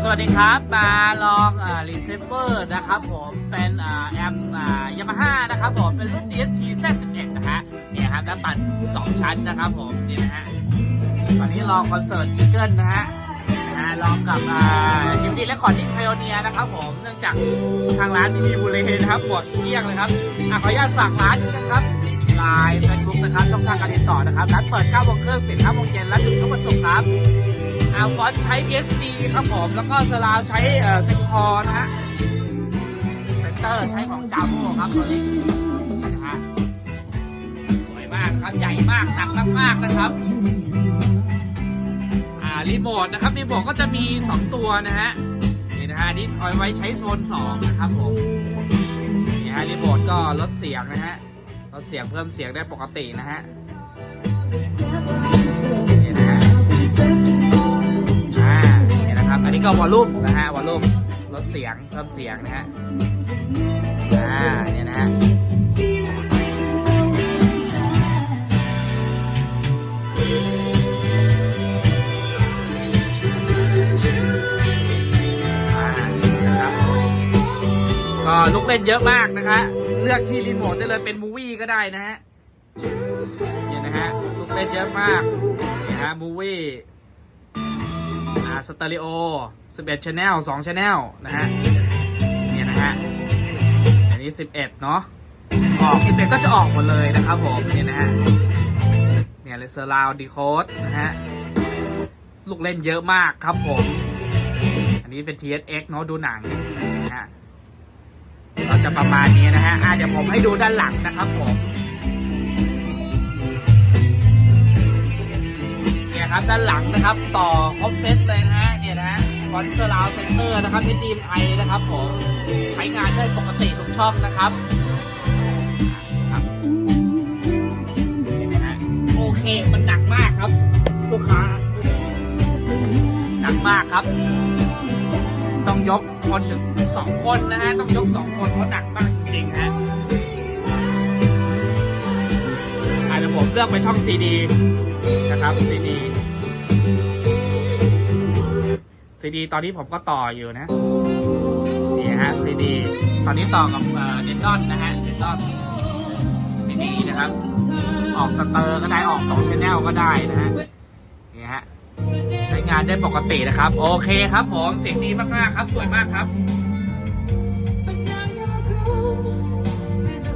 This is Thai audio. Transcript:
สวัสดีครับมาลองรีเซฟเวอร์นะครับผมเป็นแอมยามาฮ่านะครับผมเป็นรุ่น DSP Z11 นะฮะเนี่ยครับหน้าปัด2ชั้นนะครับผมนี่นะฮะตอนนี้ลองคอนเสิร์ตซิงเกิลนะฮะลองกับยิมดีและคอร์ดที่ไพโอเนียนะครับผมเนื่องจากทางร้านมีมีบุเรนะครับหมดเกลี้ยงเลยครับอขออนุญาตฝากร้านด้วยนะครับไลน์เฟซบุ๊กนะครับช่องทางการติดต่อนะครับร้านเปิด9โมงครึ่งปิด5โมงเย็นและถึงทุกวันศุกร์ครับ อาฟอนใช้ PSD ครับผม แล้วก็สลาวใช้เอ่อเซนคอร์นะฮะเซนเตอร์ใช้ของจาโมครับตัวนี้นะฮะสวยมากนะครับ ใหญ่มากหนักมากๆนะครับอ่ารีโมทนะครับรีโมทก็จะมี 2 ตัวนะฮะนี่นะฮะนี่เอาไว้ใช้โซน 2 นะครับผมนี่ฮะรีโมทก็ลดเสียงนะฮะลดเสียงเพิ่มเสียงได้ปกตินะฮะนี่นะฮะ นี้ก็วอลลุ่มนะฮะวอลลุ่มลดเสียงเพิ่มเสียงนะฮะอ่าเนี่ยนะฮะอ่านะครับก็ลูกเล่นเยอะมากนะคะ เลือกที่รีโมทได้เลยเป็นมูวี่ก็ได้นะฮะเนี่ยนะฮะลูกเล่นเยอะมากเนี่ยฮะมูวี่ อ่าสเตอริโอ 11 channel 2 channel นะฮะเนี่ยนะฮะ อันนี้ 11 เนาะออก 11 ก็จะออกหมดเลยนะครับผมเนี่ยนะฮะ เนี่ยเลเซอร์ลาวดีโคดนะฮะ ลูกเล่นเยอะมากครับผม อันนี้เป็น TSX เนาะดูหนังนะฮะก็จะประมาณนี้นะฮะ อ่าเดี๋ยวผมให้ดูด้านหลังนะครับผม ครับด้านหลังนะครับ ต่อครบเซตเลยนะฮะเนี่ยนะฮะฟอนเซอร์ราวเซนเตอร์นะครับ HDMI นะครับผมใช้งานได้ปกติทุกช่องนะครับครับนะฮะโอเคมันหนักมากครับลูกค้าหนักมากครับ ต้องยกคนถึงสองคนนะฮะต้องยกสองคนเพราะหนักมาก เลือกไปช่อง CD นะครับ CD CD ตอนนี้ผมก็ต่ออยู่นะนี่ฮะ CD ตอนนี้ต่อกับเดนดอนนะฮะเดนดอน CD นะครับ ออกสเตอร์ก็ได้ออก2 Channel ก็ได้นะฮะนี่ฮะใช้งานได้ปกตินะครับ โอเคครับผมเสียงดีมากๆครับสวยมากครับ